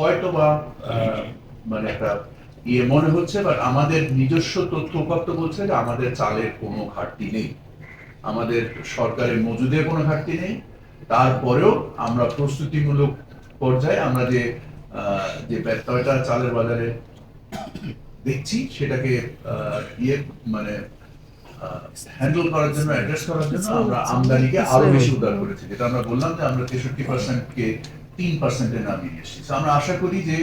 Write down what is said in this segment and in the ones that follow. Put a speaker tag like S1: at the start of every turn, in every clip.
S1: হয়তো বা মানে একটা ইয়ে মনে হচ্ছে বাট আমাদের নিজস্ব তথ্য উপাত্ত বলছে যে আমাদের চালের কোনো ঘাটতি নেই। আমাদের সরকারের মজুদের কোনো ঘাটতি নেই। তারপরেও আমরা প্রস্তুতিমূলক পর্যায়ে আমরা যে আহ, যে ব্যত্যয়টা চালের বাজারে দেখছি সেটাকে আহ, ইয়ে মানে হ্যান্ডেল করার জন্য অ্যাড্রেস করার জন্য আমরা আমদানিকে আরও বেশি উদার করেছি। যেটা আমরা বললাম যে আমরা তেষট্টি পার্সেন্টকে তিন পার্সেন্টে নামিয়ে এসেছি। আমরা আশা করি যে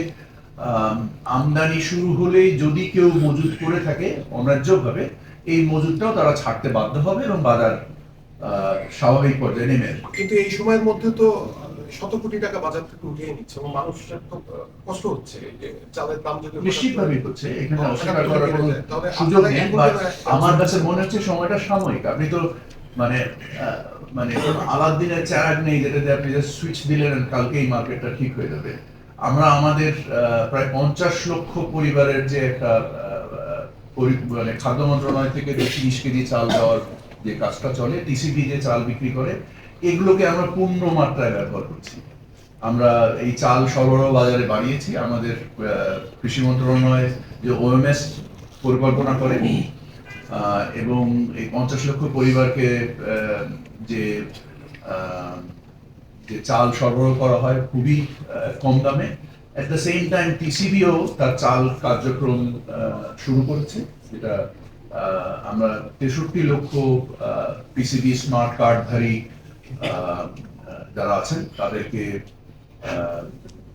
S1: আমদানি শুরু হলেই যদি কেউ মজুদ করে থাকে অন্যায্যভাবে এই মজুদটাও তারা ছাড়তে বাধ্য হবে এবং বাজার স্বাভাবিক পর্যায়ে নেমে আসবে।
S2: কিন্তু এই সময়ের মধ্যে তো শত কোটি টাকা বাজার থেকে উঠিয়ে নিচ্ছে এবং মানুষের কষ্ট হচ্ছে যে চালের দাম যদি
S1: নিশ্চিতভাবেই হচ্ছে এখানে অস্বীকার করার কোনো সুযোগ নেই আমার কাছে মনে হচ্ছে সময়টা সাময়িক। আপনি তো মানে মানে আলাদিনের চারাগ নেই যেটাতে আপনি জাস্ট সুইচ দিলেন and কালকেই মার্কেটটা ঠিক হয়ে যাবে। আমরা আমাদের প্রায় পঞ্চাশ লক্ষ পরিবারের যে একটা মানে খাদ্য মন্ত্রণালয় থেকে যে তিরিশ কেজি চাল দেওয়ার যে কাজটা চলে টিসিবি যে চাল বিক্রি করে, এগুলোকে আমরা পূর্ণ মাত্রায় ব্যবহার করছি। আমরা এই চাল সরবরাহ বাজারে বাড়িয়েছি, আমাদের কৃষি মন্ত্রণালয় যে ওএমএস পরিকল্পনা করে এবং এই পঞ্চাশ লক্ষ পরিবারকে যে যে চাল সরবরাহ করা হয় খুবই কম দামে। অ্যাট দ্য সেম টাইম টিসিবিও তার চাল কার্যক্রম শুরু করেছে। যেটা আমরা তেষট্টি লক্ষ পিসিবি স্মার্ট কার্ডধারী যারা আছেন, তাদেরকে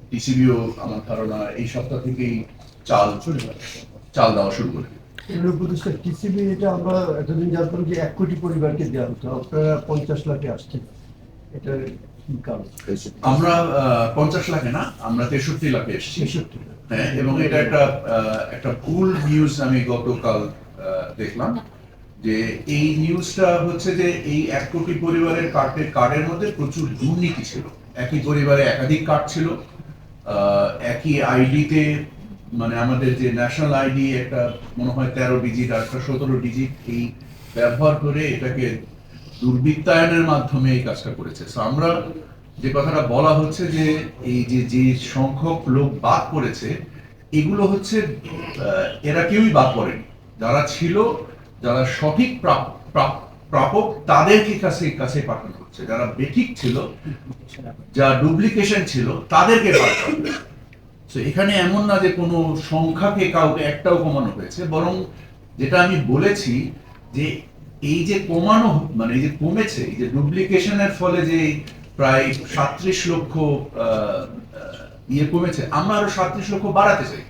S1: টিসিবিও আমার ধারণা এই সপ্তাহ থেকেই চাল চাল দেওয়া শুরু করে
S3: প্রতিষ্ঠা টিসিবি এটা আমরা এতদিন জানতাম যে এক কোটি পরিবারকে দেওয়া হতো আপনারা পঞ্চাশ লাখে আসছেন। এটা
S1: আমরা পঞ্চাশ লাখে না আমরা তেষট্টি লাখে এসেছি। হ্যাঁ এবং এটা একটা একটা ভুল নিউজ আমি গতকাল দেখলাম যে এই নিউজটা হচ্ছে যে এই এক কোটি পরিবারের কার্ডের কার্ডের মধ্যে প্রচুর দুর্নীতি ছিল। একই পরিবারে একাধিক কার্ড ছিল আহ, একই আইডিতে মানে আমাদের যে ন্যাশনাল আইডি একটা মনে হয় তেরো ডিজিট একটা সতেরো ডিজিট এই ব্যবহার করে এটাকে দুর্বৃত্তায়নের মাধ্যমে এই কাজটা করেছে। আমরা যে কথাটা বলা হচ্ছে যে এই যে যে সংখ্যক লোক বাদ পড়েছে, এগুলো হচ্ছে এরা কেউই বাদ পড়েনি। যারা ছিল, যারা সঠিক প্রাপ- প্রাপ- প্রাপক তাদেরকে কাছে কাছে পাঠানো হচ্ছে। যারা বেঠিক ছিল যা ডুপ্লিকেশন ছিল, তাদেরকে বাদ So, এখানে এমন না যে কোনো সংখ্যাকে কাউকে একটাও কমানো হয়েছে, বরং যেটা আমি বলেছি যে এই যে কমানো মানে এই যে কমেছে, এই যে ডুপ্লিকেশনের ফলে যে প্রায় সাত্রিশ লক্ষ ইয়ে কমেছে, আমরা আরও সাত্রিশ লক্ষ বাড়াতে চাই।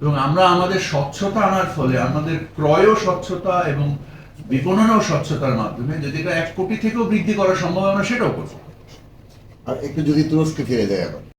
S1: এবং আমরা আমাদের স্বচ্ছতা আনার ফলে, আমাদের ক্রয়ও স্বচ্ছতা এবং বিপণনও স্বচ্ছতার মাধ্যমে যদি এটা এক কোটি থেকেও বৃদ্ধি করা সম্ভব আমরা সেটাও করব।
S4: আর একটু যদি তুরস্কে ফিরে যায় আবার।